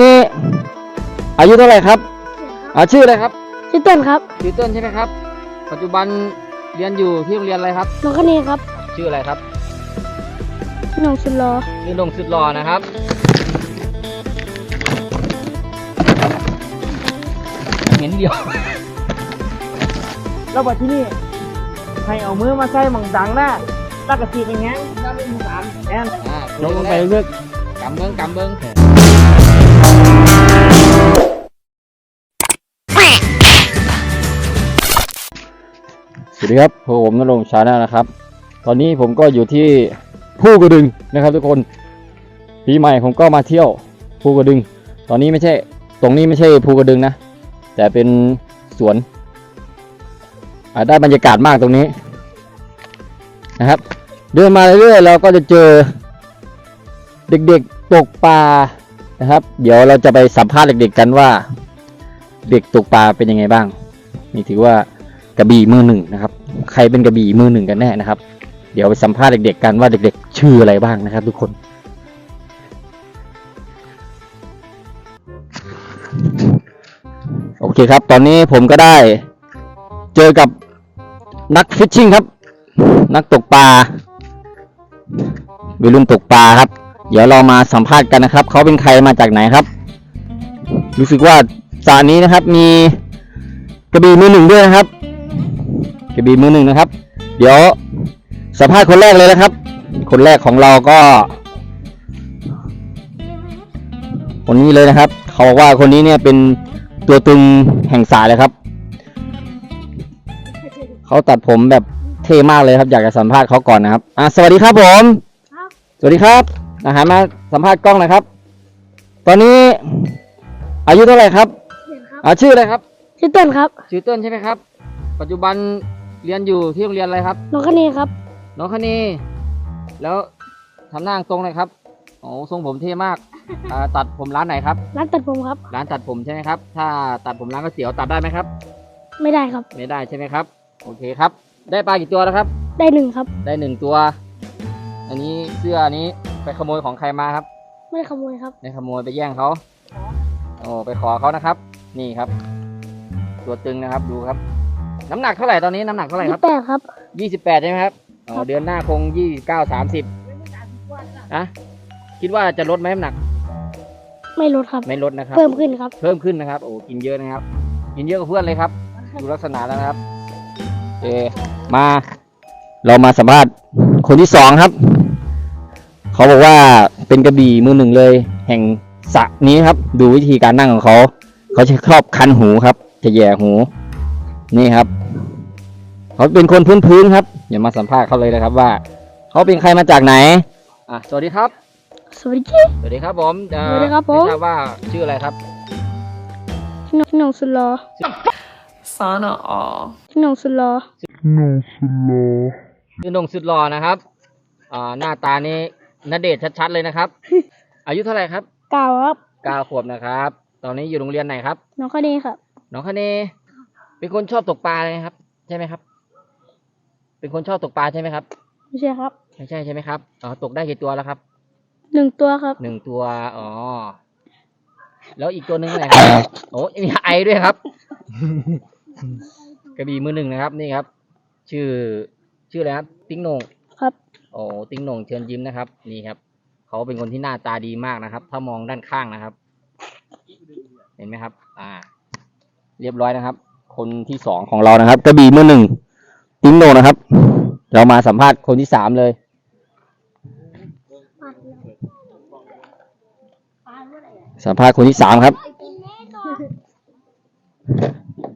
นี่อายุเท่าไหร่ครับอ่าชื่ออะไรครับชื่อเต้นครับชื่อเติ้ลใช่ไหมครับ ปัจจุบันเรียนอยู่ที่โรงเรียนอะไรครับน้องคะเนครับ ชื่ออะไรครับชื่อน้องสุดรอชื่อดงสุดหล่อนะครับเห็นเดียวแล้วบัดที่นี่ให้เอามือมาใส่หมังดังหน้าแล้วก็ตีเป็นแง้งแล้วเป็นสามแอนอ่าลงไปเลือกกำเบิ้งกำเบิ้ง สวัสดีครับผมนรงค์ชาแนลนะครับ ตอนนี้ผมก็อยู่ที่ภูกระดึงนะครับ ทุกคนปีใหม่ผมก็มาเที่ยวภูกระดึง ตอนนี้ไม่ใช่ตรงนี้ไม่ใช่ภูกระดึงนะ แต่เป็นสวนได้บรรยากาศมากตรงนี้นะครับ เดินมาเรื่อยๆเราก็จะเจอเด็กๆตกปลานะครับ เดี๋ยวเราจะไปสัมภาษณ์เด็กๆกันว่า เด็กตกปลาเป็นยังไงบ้าง นี่ถือว่า กระบี่มือหนึ่งนะครับ ใครเป็นกระบี่มือหนึ่งกันแน่นะครับ เดี๋ยวไปสัมภาษณ์เด็กๆกันว่าเด็กๆ ชื่ออะไรบ้างนะครับ ทุกคนโอเคครับ ตอนนี้ผมก็ได้ เจอกับนักฟิชชิ่งครับ นักตกปลาวัยรุ่นตกปลาครับ เดี๋ยวเรามาสัมภาษณ์กันนะครับ เขาเป็นใครมาจากไหนครับ รู้สึกว่าสระนี้นะครับ มีกระบี่มือหนึ่งด้วยนะครับ กระบี่มือหนึ่งนะครับ เดี๋ยวสัมภาษณ์คนแรกเลยนะครับ คนแรกของเราก็ คนนี้เลยนะครับ เขาบอกว่าคนนี้เนี่ยเป็นตัวตึงแห่งสายเลยครับ เขาตัดผมแบบเท่มากเลยครับ อยากจะสัมภาษณ์เขาก่อนนะครับอะสวัสดีครับผมครับสวัสดีครับอาหารมาสัมภาษณ์กล้องหนะครับ ตอนนี้อายุเท่าไหร่ครับอ่าชื่ออะไรครับ ชื่อเต้นครับ ชื่อเติ้ลใช่ไหมครับ ปัจจุบัน เรียนอยู่ที่โรงเรียนอะไรครับ น้องคะเนครับ น้องคณีแล้วทำหน้าตรงเลยครับโอ้ทรงผมเท่มากอ่าตัดผมร้านไหนครับ ร้านตัดผมครับ ร้านตัดผมใช่ไหมครับ ถ้าตัดผมร้านก๋วยเตี๋ยวตัดได้ไหมครับ ไม่ได้ครับ ไม่ได้ใช่ไหมครับ โอเคครับ ได้ปลากี่ตัวแล้วครับ ได้หนึ่งครับ ได้หนึ่งตัว อันนี้เสื้ออันนี้ไปขโมยของใครมาครับ ไม่ขโมยครับ ไปขโมยไปแย่งเขาโอ้ไปขอเขานะครับ นี่ครับ ตัวตึงนะครับดูครับ น้ำหนักเท่าไหร่ตอนนี้น้ำหนักเท่าไหร่ยี่ครับ แปดครับ ยี่สิบแปดใช่ไหมครับอ๋อครับเดือนหน้าคงยี่เก้าสามสิบอะคิดว่าจะลดไหมน้ำหนัก ไม่ลดครับ ไม่ลดนะครับ เพิ่มขึ้นครับ เพิ่มขึ้นนะครับ โอ้ กินเยอะนะครับ กินเยอะกว่าเพื่อนเลยครับ ดูลักษณะแล้วนะครับโอเคมา เรามาสัมภาษณ์คนที่สองครับ เขาบอกว่าเป็นกระบี่มือหนึ่งเลย แห่งสระนี้ครับ ดูวิธีการนั่งของเขา เขาจะครอบคันหูครับจะแย่หู นี่ครับ เขาเป็นคนพื้นๆครับอย่ามาสัมภาษณ์เขาเลยนะครับว่า เขาเป็นใครมาจากไหนอะสวัสดีครับ สวัสดีครับ สวัสดีครับผมเอ่อสวัสดีครับผมไทราบว่าชื่ออะไรครับชื่อน้องชื่อน้องสุดรอ Sana A. ชื่อน้องสุดรอชื่อนงสุดหล่อนะครับอ่าหน้าตานี้นเดชน์ชัดๆเลยนะครับ อายุเท่าไหร่ครับเก้าครับเก้าขวบนะครับ ตอนนี้อยู่โรงเรียนไหนครับ น้องคะเนครับ น้องคเน เป็นคนชอบตกปลาเลยนะครับ ใช่ไหมครับ เป็นคนชอบตกปลาใช่ไหมครับ ไม่ใช่ครับ ไม่ใช่ใช่ไหมครับอ๋อตกได้กี่ตัวแล้วครับหนึ่งตัวครับ หนึ่งตัวอ๋อแล้วอีกตัวหนึ่งไหนครับโอ้มีไอด้วยครับ กระบี่มือหนึ่งนะครับ นี่ครับ ชื่อชื่ออะไรครับติ๊งโหนงครับ โอ้ติ๊งโหน่งเชิญยิ้มนะครับ นี่ครับ เขาเป็นคนที่หน้าตาดีมากนะครับ ถ้ามองด้านข้างนะครับ เห็นไหมครับ อ่า เรียบร้อยนะครับ คนที่สองของเรานะครับ กระบี่มือหนึ่ง ติ๊งโนนะครับ เรามาสัมภาษณ์คนที่สามเลย สัมภาษณ์คนที่สามครับ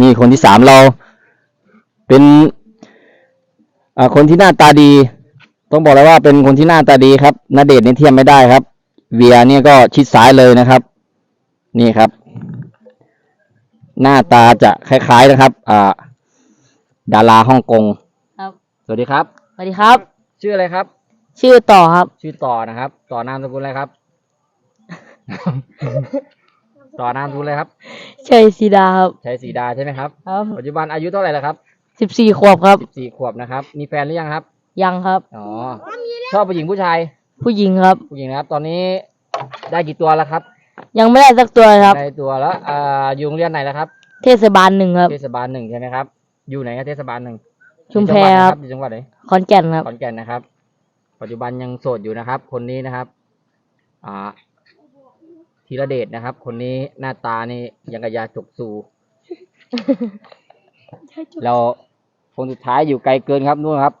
นี่คนที่สามเรา เป็นอ่าคนที่หน้าตาดี ต้องบอกเลยว่าเป็นคนที่หน้าตาดีครับนาเดชน์เนี่ยเทียมไม่ได้ครับ เวียเนี่ยก็ชิดซ้ายเลยนะครับ นี่ครับ หน้าตาจะคล้ายๆนะครับ อ่า ดาราฮ่องกงครับ สวัสดีครับ สวัสดีครับ ชื่ออะไรครับ ชื่อต่อครับ ชื่อต่อนะครับ ต่อนามสกุลอะไรครับ ต่อนามสกุลอะไรครับชัยศิดาครับ ชัยศรีดาใช่ไหมครับ ครับปัจจุบันอายุเท่าไหร่แล้วครับสิบสี่ขวบครับ สิบสี่ขวบนะครับ มีแฟนหรือยังครับ ยังครับ อ๋อ ชอบผู้หญิงผู้ชาย ผู้หญิงครับ ผู้หญิงนะครับ ตอนนี้ได้กี่ตัวแล้วครับ ยังไม่ได้สักตัวเลยครับ ได้ตัวแล้วอ่าอยู่โรงเรียนไหนแล้วครับ เทศบาลหนึ่งครับ เทศบาลหนึ่งใช่ไหมครับ อยู่ไหนครับเทศบาลหนึ่งชุมแพครับอยู่จังหวัดไหนขอนแก่นครับขอนแก่นนะครับ ปัจจุบันยังโสดอยู่นะครับ คนนี้นะครับ อ่าธีรเดชนะครับ คนนี้หน้าตานี่ยังกระยาจกสูเราคนสุดท้ายอยู่ไกลเกินครับนู่นครับ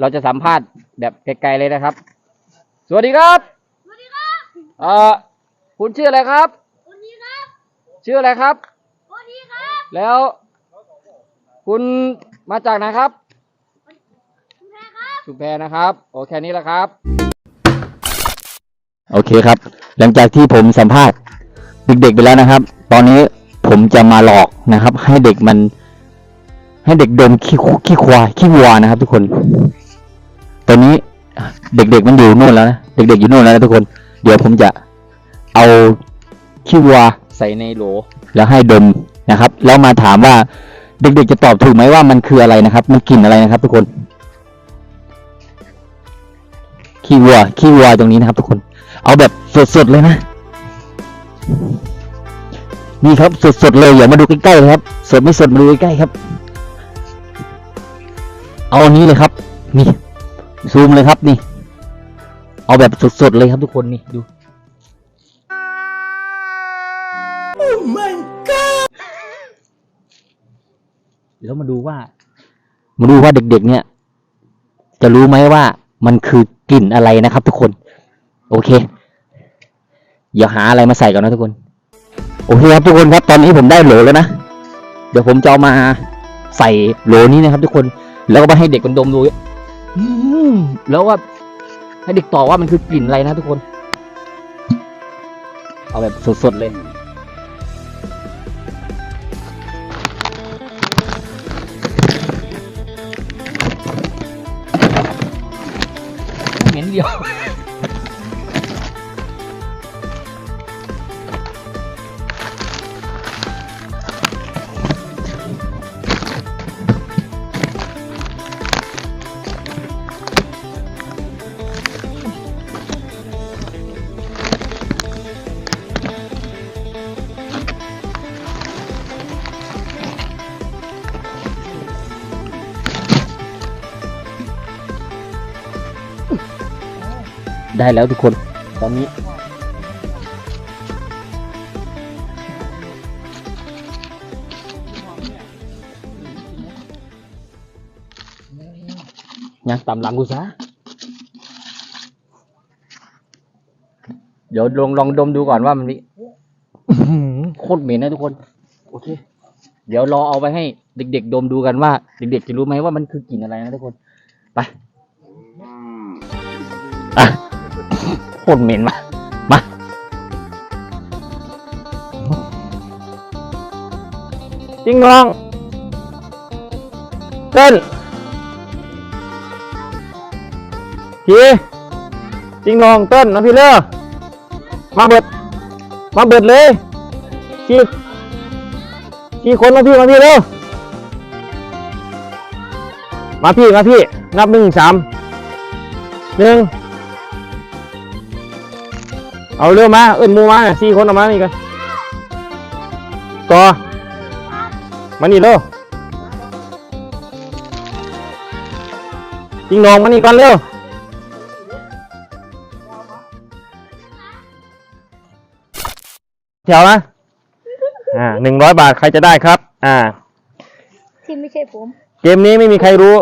เราจะสัมภาษณ์แบบไกลๆเลยนะครับ สวัสดีครับสวัสดีครับเอ่อคุณชื่ออะไรครับสวัสดีครับชื่ออะไรครับสวัสดีครับแล้ว คุณมาจากไหนครับชุมแพนะครับ โอเคนี้แหละครับ โอเคครับ หลังจากที่ผมสัมภาษณ์เด็กๆไปแล้วนะครับ ตอนนี้ผมจะมาหลอกนะครับ ให้เด็กมัน ให้เด็กดมขี้คุขี้ควายขี้วัวนะครับ ทุกคน ตอนนี้เด็กๆมันอยู่นู่นแล้วนะเด็กๆอยู่นู่นแล้วนะทุกคน เดี๋ยวผมจะเอาขี้วัวใส่ในโหลแล้วให้ดมนะครับ แล้วมาถามว่า เด็กๆจะตอบถูกไหมว่ามันคืออะไรนะครับ มันกลิ่นอะไรนะครับ ทุกคน ขี้วัวขี้วัวตรงนี้นะครับ ทุกคน เอาแบบสดๆเลยนะ นี่ครับสดๆเลยอย่ามาดูใกล้ๆเลยครับ สดไม่สดมาดูใกล้ๆครับ เอาอันนี้เลยครับ นี่ซูมเลยครับนี่ เอาแบบสดๆเลยครับทุกคนนี่ดู แล้วมาดูว่า มาดูว่าเด็กๆ เนี่ย จะรู้ไหมว่ามันคือกลิ่นอะไรนะครับ ทุกคน โอเคอย่าหาอะไรมาใส่ก่อนนะทุกคน โอเคครับทุกคนครับ ตอนนี้ผมได้โหลแล้วนะ เดี๋ยวผมจะเอามาใส่โหลนี้นะครับ ทุกคน แล้วก็มาให้เด็กมันดมดูแล้วว่าให้เด็กตอบว่ามันคือกลิ่นอะไรนะทุกคน เอาแบบสดๆเลย เห ได้แล้วทุกคน ตอนนี้ยังตามหลังกูซะ เดี๋ยวลองลองดมดูก่อนว่ามันมีอื้อหือโคตรเหม็นนะทุกคน โอเค เดี๋ยวรอเอาไปให้เด็ก ๆ ดมดูกันว่า เด็ก ๆ จะรู้ไหมว่ามันคือกลิ่นอะไรนะทุกคน ไป อะโคตรเหม็นมามาจริงน้องเต้นทีจริงน้องเต้นนะพี่เล่อมาเบิด มาเบิดเลยชีชีคนมาพี่มาพี่เร็วมาพี่มาพี่ นับหนึ่งสามหนึ่ง เอาเร็วมา เอิ้นหมูมาสี่คนเออกมานี่กันต่อมานี่เร็วจิงนองมานี่ก่อนเร็วแถวนะอ่าหนึ่งร้อยบาทใครจะได้ครับ อ่า ที่ไม่ใช่ผม เกมนี้ไม่มีใครรู้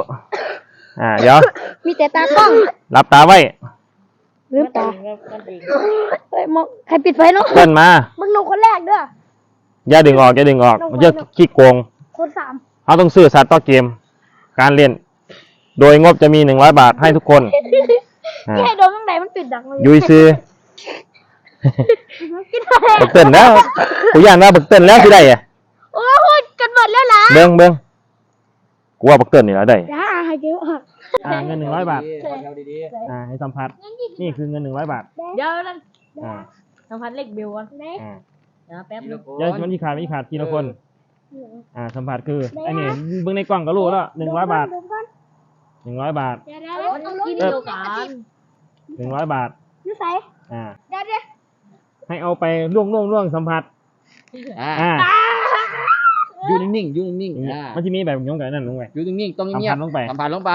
อ่า เดี๋ยว มีแต่ตากล้อง หลับตาไว้ ลืมตาเฮ้ยมองใครปิดไฟเนาะเล่นมามึงลงคนแรกเด้ออย่าดึงออกอย่าดึงออกมันจะขี้โกง คนสามเขาต้องซื้อสัตว์ต่อเกม การเล่นโดยงบจะมีหนึ่งร้อยบาทให้ทุกคนอ่าที่ให้โดนตั้งแต่มันปิดดังเลยยุยซื้อกินอะไรบักเต้นแล้วกูย่านว่าบักเต้นแล้วสิได้อะโอ้โหกันหมดแล้วล่ะเบิ้งเบิ้งกูว่าบักเต้นนี่แล้วได้อย่าหาเยอะ อะอ่าเงินหนึ่งร้อยบาทอ่าให้สัมผัส นี่คือเงินหนึ่งร้อยบาท เดี๋ยวนั่นอ่าสัมผัสเล็กเบลก่อนไหนอ่าเดี๋ยวแป๊บนึงอย่ามันที่ขาดไม่ขาดทีละคน อ่าสัมผัสคือไอ้นี่เบิ้งในกล่องก็รู้แล้วหนึ่งร้อยบาทดมก่อนหนึ่งร้อยบาทเดี๋ยวเดี๋ยวมันเอาลงกินเดี๋เดียยววกันหนึ่งร้อยบาท ยูใส่อ่า เดี๋ยวเดี๋ยวให้เอาไปล่วงล่วงล่วงสัมผัส อ่าอ่าอยู่นิ่งๆอยู่นิ่งๆอ่ามันจะมีแบบยงกับนั่นลงไปอยู่นิ่งๆต้องสัมเงียผับสลงไป สัมผัสลงไป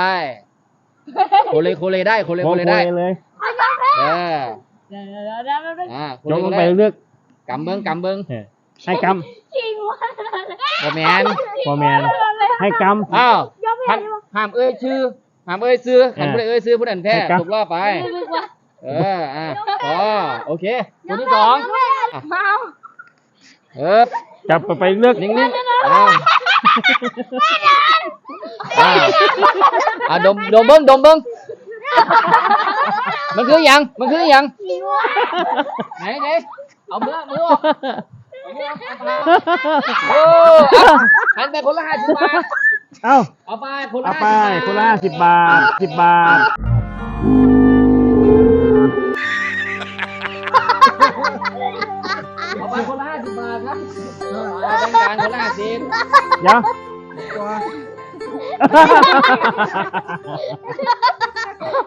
โคเลโคเลได้โคเลโคโคเลได้เลยเออเดี๋ยวเดี๋ยวเดี๋ยวเดี๋ยวอ่าโคยเลกโคลงเลไปเลือกกำเบิ้งกำเบิ้งเออให้กบอแมนำพอแมนให้กำอ้าวห้ามห้ามเอ่ยชื่อห้ามเอ่ยซื้อขันผู้ใดเอ่ยซื้อผู้นั้นแพ้ให้กำตกรอบไปเอออะอ๋อโอเคตัวที่สองอะเออจับไปเลือกนิ่งๆอ่า อ่าอะดมดมเบิ้งดมเบิ้งมันคือหยังมันคือหยังไหนไหนเอามือมือออกเอามือออกเอาไปโอ้เอาหันไปคนละห้าสิบบาทเอ้าเอาไปคนละเอาไป50คนละห้าสิบบาทสิบบาท เอาไปคนละห้าสิบบาทครับเอาเป็นการคนละห้าสิบเดี๋ยว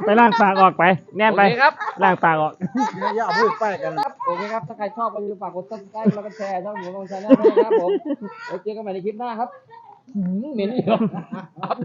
ไปล้างปากออกไป แน่นไปโอเคครับล้างปากออก อย่าพูดไปกันครับโอเคครับ ถ้าใครชอบก็อย่าลืมฝากกด subscribe แล้วก็แชร์ช่องหมูลงชาแนลด้วยนะครับผมไว้เจอกันใหม่ในคลิปหน้าครับหืมเหม็นอีกแล้วครับ